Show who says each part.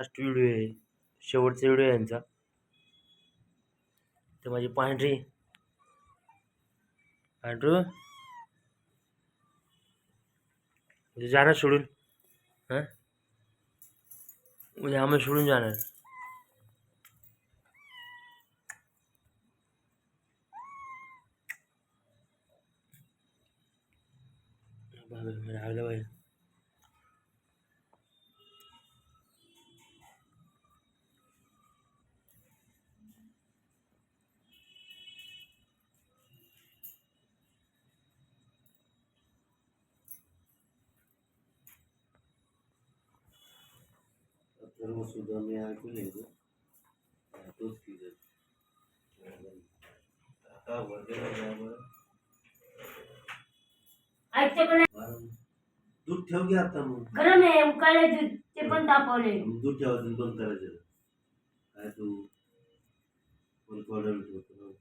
Speaker 1: Last video आहे. शेवटचा video आहे यांचा. ते माझी पांढरी. पांढरू. उद्या जाणार सोडून. हाँ? उद्या आम्ही सोडून जाणार. राहिलं पाहिजे.
Speaker 2: आता वर्धेला जायवर
Speaker 3: ऐकते पण
Speaker 2: दूध ठेव घ्या आता मग
Speaker 3: गरम आहे उकाळले दूध ते पण तापवले
Speaker 2: दूध ठेवायचं बंद करायचं काय तू कोण ऑर्डर ठेवतो